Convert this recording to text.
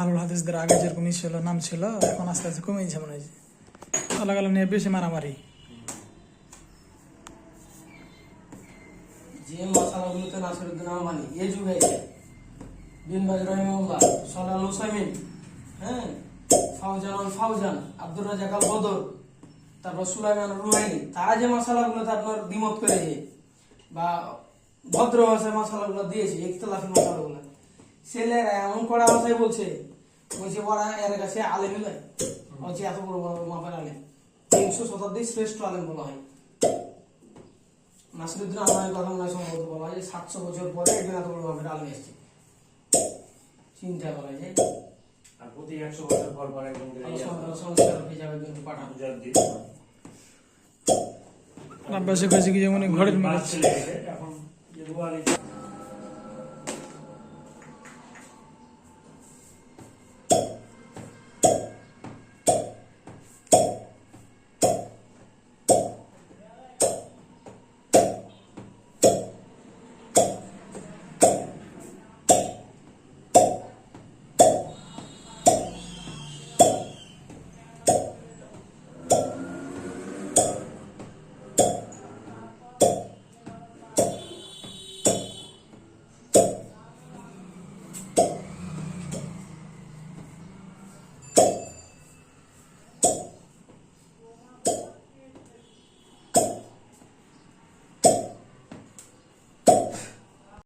আলুল হাদিসদের আগে যেরকমই ছিল, নাম ছিল, এখন আস্তে আস্তে কমেছে মনে হয়। আলাদা আলাদা নিয়ে বেশি মারামারি। যে মশালাগুলোতে নাসিরুদ্দিন আহমানি এ যুগে হ্যাঁ? বদর তারপর সুলাইমান তারা যে মশালাগুলোতে আপনার করেছে বা ভদ্র দিয়েছে এমন বলছে বলছে এর কাছে এত বড় মাপের শতাব্দীর শ্রেষ্ঠ আলেম বলা হয়। নাসিরুদ্দিন আহমেদের কথা সম্ভবত বলা হয় সাতশো বছর পরে একজন এত বড় মাপের আলেম এসছে। চিন্তা করা যায় আর প্রতি একশো বছর পর পর একজন সংস্কার- হয়ে হিসাবে কিন্তু পাঠানো। যাবে দিন। আব্বাসে কয়েছে কি যেমন ঘরের গেছে, এখন যে দুয়ারে